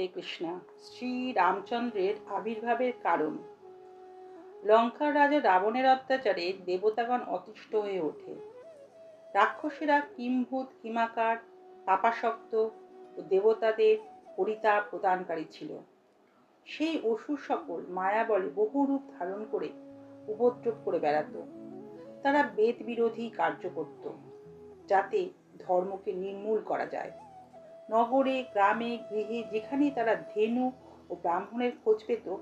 হরে কৃষ্ণা, শ্রী রামচন্দ্রের আবির্ভাবের কারণ। লঙ্কার রাজা রাবণের অত্যাচারে দেবতাগণ অতিষ্ঠ হয়ে ওঠে। রাক্ষসীরা কিম্ভূত কিমাকার পাপাসক্ত ও দেবতাদের পরিতাপ প্রদানকারী ছিল। সেই অসুর সকল মায়া বলে বহু রূপ ধারণ করে উপদ্রব করে বেড়াত। তারা বেদ বিরোধী কার্য করত, যাতে ধর্মকে নির্মূল করা যায়। নগরে, গ্রামে, গৃহে যেখানেই তারা ধেনু ও ব্রাহ্মণের খোঁজ পেত,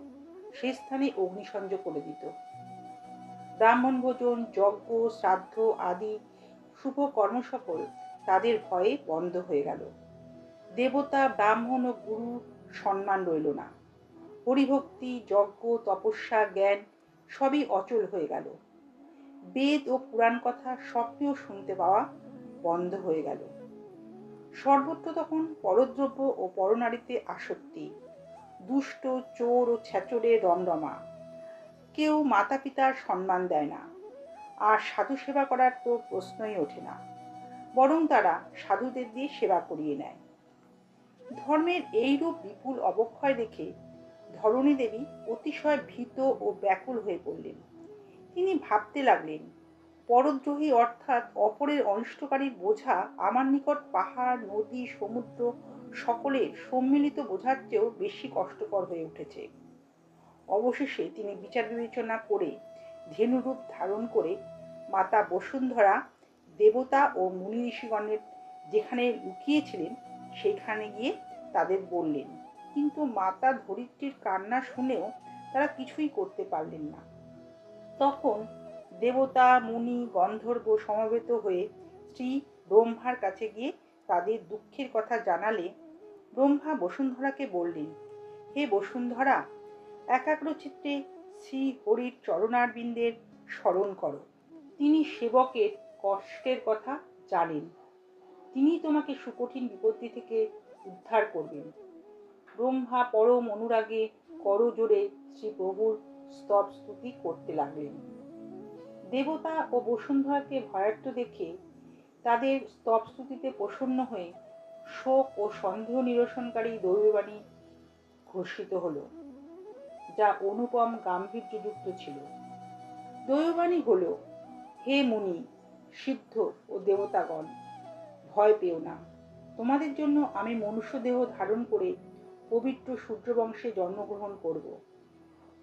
সে স্থানে অগ্নিসংযোগ করে দিত। ব্রাহ্মণ ভোজন, যজ্ঞ, শ্রাদ্ধ আদি শুভ কর্মসকল তাদের ভয়ে বন্ধ হয়ে গেল। দেবতা, ব্রাহ্মণ ও গুরু সম্মান রইল না। হরিভক্তি, যজ্ঞ, তপস্যা, জ্ঞান সবই অচল হয়ে গেল। বেদ ও পুরাণ কথা স্বপ্নেও শুনতে পাওয়া বন্ধ হয়ে গেল। সর্বত্র তখন পরদ্রব্য ও পরনারীতে আসক্তি, দুষ্ট, চোর ও ছ্যাচরে রমরমা কেউ মাতা পিতার সম্মান দেয় না, আর সাধু সেবা করার তো প্রশ্নই ওঠে না, বরং তারা সাধুদের দিয়ে সেবা করিয়ে নেয়। ধর্মের এইরূপ বিপুল অবক্ষয় দেখে ধরণী দেবী অতিশয় ভীত ও ব্যাকুল হয়ে পড়লেন। তিনি ভাবতে লাগলেন পরদ্রোহী অর্থাৎ অপরের অনিষ্টকারীর বোঝা আমার নিকট পাহাড়, নদী, সমুদ্র সকলের সম্মিলিত বোঝার চেয়েও বেশি কষ্টকর হয়ে উঠেছে। অবশেষে তিনি বিচার বিবেচনা করে ধেনুরূপ ধারণ করে মাতা বসুন্ধরা, দেবতা ও মুনি ঋষিগণের যেখানে লুকিয়েছিলেন, সেখানে গিয়ে তাদের বললেন, কিন্তু মাতা ধরিত্রীর কান্না শুনেও তারা কিছুই করতে পারলেন না। তখন দেবতা, মুনি, গন্ধর্ব সমবেত হয়ে শ্রী ব্রহ্মার কাছে গিয়ে তাদের দুঃখের কথা জানালে ব্রহ্মা বসুন্ধরাকে বললেন, হে বসুন্ধরা, একাগ্রচিত্তে শ্রী হরির চরণারবিন্দের স্মরণ করো। তিনি সেবকের কষ্টের কথা জানেন। তিনি তোমাকে সুকঠিন বিপত্তি থেকে উদ্ধার করবেন। ব্রহ্মা পরম অনুরাগে করজোড়ে শ্রী প্রভুর স্তব স্তুতি করতে লাগলেন। দেবতা ও বসুন্ধরাকে ভয়ার্থ দেখে তাদের স্তব স্তুতিতে প্রসন্ন হয়ে শোক ও সন্দেহ নিরসনকারী দৈববাণী ঘোষিত হলো, যা অনুপম গাম্ভীর্যযুক্ত ছিল। দৈববাণী হল, হে মুনি, সিদ্ধ ও দেবতাগণ, ভয় পেও না। তোমাদের জন্য আমি মনুষ্য দেহ ধারণ করে পবিত্র সূর্যবংশে জন্মগ্রহণ করব।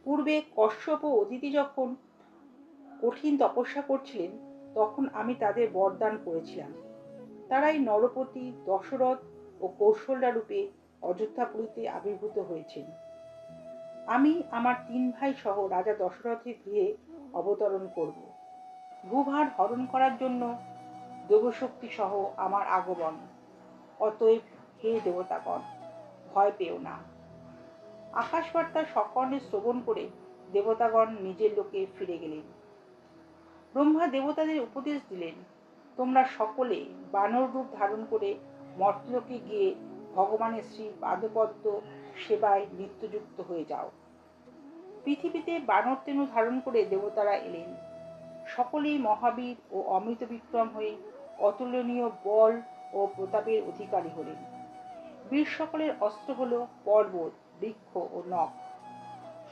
পূর্বে কশ্যপ ও অদিতি যখন কঠিন তপস্যা করছিলেন, তখন আমি তাদের বরদান করেছিলাম। তারাই নরপতি, দশরথ ও কৌশলরা রূপে অযোধ্যাপুরীতে আবির্ভূত হয়েছেন। আমি আমার তিন ভাই সহ রাজা দশরথের গৃহে অবতরণ করব। ভূভার হরণ করার জন্য দেবশক্তি সহ আমার আগমন। অতএব হে দেবতাগণ, ভয় পেও না। আকাশবার্তা সকর্ণে শ্রবণ করে দেবতাগণ নিজের লোকে ফিরে গেলেন। ব্রহ্মা দেবতাদের উপদেশ দিলেন, তোমরা সকলে বানর রূপ ধারণ করে মর্তলোকে গিয়ে ভগবানের শ্রী পাদপদ্ম সেবায় নিত্যযুক্ত হয়ে যাও। পৃথিবীতে বানর তেনু ধারণ করে দেবতারা এলেন। সকলেই মহাবীর ও অমৃত বিক্রম হয়ে অতুলনীয় বল ও প্রতাপের অধিকারী হলেন। বীর সকলের অস্ত্র হল পর্বত, বৃক্ষ ও নখ।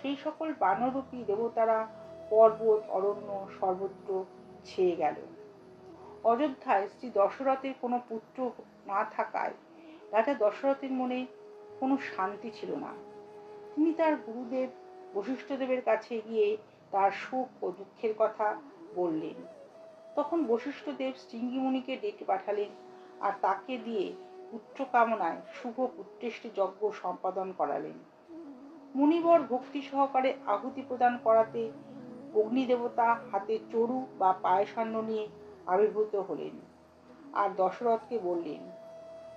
সেই সকল বানরূপী দেবতারা পর্বত, অরণ্য সর্বত্র ছেয়ে গেল। অযোধ্যায় শ্রী দশরথের কোনো পুত্র না থাকায় রাজা দশরথের মনে কোনো শান্তি ছিল না। তিনি তার গুরুদেব, বশিষ্ঠদেবের কাছে গিয়ে তার সুখ ও দুঃখের কথা বললেন। তখন বশিষ্ঠদেব শৃঙ্গিমুনিকে ডেকে পাঠালেন আর তাকে দিয়ে পুত্র কামনায় শুভ পুত্রেষ্টি যজ্ঞ সম্পাদন করালেন। মুনিবর ভক্তি সহকারে আহুতি প্রদান করাতে অগ্নিদেবতা হাতে চরু বা পায়সান্ন নিয়ে আবির্ভূত হলেন। আর দশরথকে বললেন,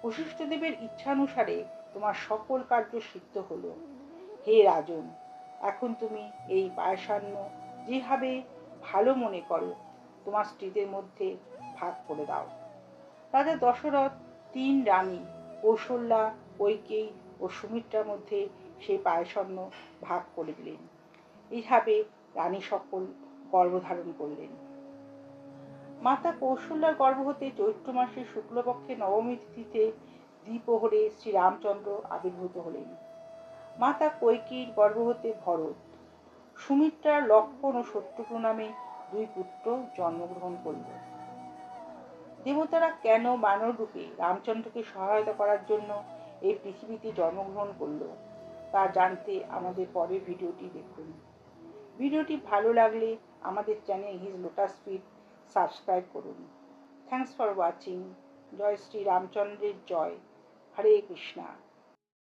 বশিষ্ঠদেবের ইচ্ছানুসারে তোমার সকল কার্য সিদ্ধ হলো। হে রাজন, এখন তুমি এই পায়সান্ন যেভাবে ভালো মনে করো, তোমার স্ত্রীদের মধ্যে ভাগ করে দাও রাজা দশরথ, তিন রানী কৌশল্যা কৈকেয়ী ও সুমিত্রার মধ্যে সেই পায়সন্ন ভাগ করে দিলেন। এইভাবে রানী সকল গর্ভধারণ করলেন। মাতা কৌশল্যার গর্ভ হতে চৈত্র মাসের শুক্লপক্ষে নবমী তিথিতে দ্বিপ্রহরে শ্রীরামচন্দ্র আবির্ভূত হলেন। মাতা কৈকির গর্ভ হতে ভরত সুমিত্রার লক্ষণ ও শত্রুঘ্ন নামে দুই পুত্র জন্মগ্রহণ করল দেবতারা কেন মানব রূপে রামচন্দ্রকে সহায়তা করার জন্য এই পৃথিবীতে জন্মগ্রহণ করল তা জানতে আমাদের পরের ভিডিওটি দেখুন। ভিডিওটি ভালো লাগলে আমাদের channel his lotus fit subscribe করুন। থ্যাংকস ফর ওয়াচিং জয় শ্রী রামচন্দ্রের জয়। হরে কৃষ্ণা।